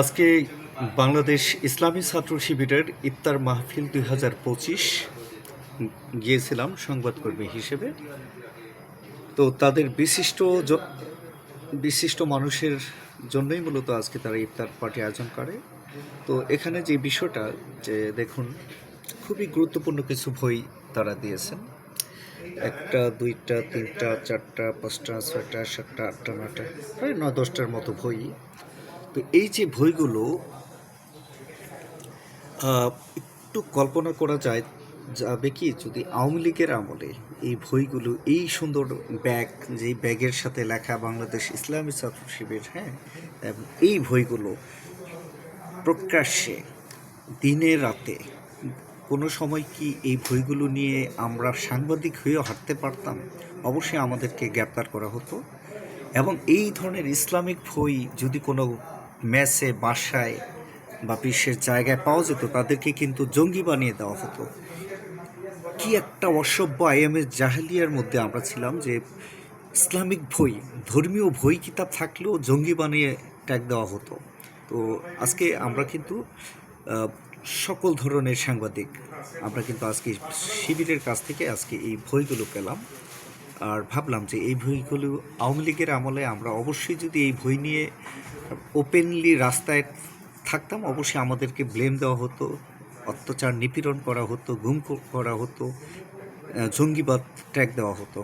আজকে বাংলাদেশ ইসলামী ছাত্র শিবিরের ইফতার মাহফিল দুই হাজার পঁচিশ গিয়েছিলাম সংবাদকর্মী হিসেবে। তো তাদের বিশিষ্ট বিশিষ্ট মানুষের জন্যই মূলত আজকে তারা ইফতার পার্টি আয়োজন করে। তো এখানে যে বিষয়টা, যে দেখুন, খুবই গুরুত্বপূর্ণ কিছু বই তারা দিয়েছেন। একটা, দুইটা, তিনটা, চারটা, পাঁচটা, ছয়টা, সাতটা, আটটা, নয়টা, প্রায় নয়, দশটার মতো বই। তো এই যে বইগুলো একটু কল্পনা করা যায়, যাবে কি যদি আওয়ামী লীগের আমলে এই বইগুলো, এই সুন্দর ব্যাগ, যে ব্যাগের সাথে লেখা বাংলাদেশ ইসলামী ছাত্র শিবির হ্যাঁ এই বইগুলো প্রকাশ্যে দিনে রাতে, কোনো সময় কি এই বইগুলো নিয়ে আমরা সাংবাদিক হয়েও হাঁটতে পারতাম? অবশ্যই আমাদেরকে গ্রেপ্তার করা হতো। এবং এই ধরনের ইসলামিক বই যদি কোনো ম্যাচে বাসায় বা বিশ্বের জায়গায় পাওয়া যেত, তাদেরকে কিন্তু জঙ্গি বানিয়ে দেওয়া হতো। কি একটা অসভ্য আইএমএস জাহেলিয়ার মধ্যে আমরা ছিলাম যে ইসলামিক বই ধর্মীয় বই কিতাব থাকলেও জঙ্গি বানিয়ে ট্যাগ দেওয়া হতো। তো আজকে আমরা কিন্তু সকল ধরনের সাংবাদিক, আমরা কিন্তু আজকে শিবিরের কাছ থেকে আজকে এই বইগুলো পেলাম। আর ভাবলাম যে এই বইগুলো আওয়ামী লীগের আমলে আমরা অবশ্যই যদি এই বই নিয়ে ওপেনলি রাস্তায় থাকতাম, অবশ্যই আমাদেরকে ব্লেম দেওয়া হতো, অত্যাচার নিপীড়ন করা হতো, গুম করা হতো জঙ্গিবাদ ট্যাগ দেওয়া হতো।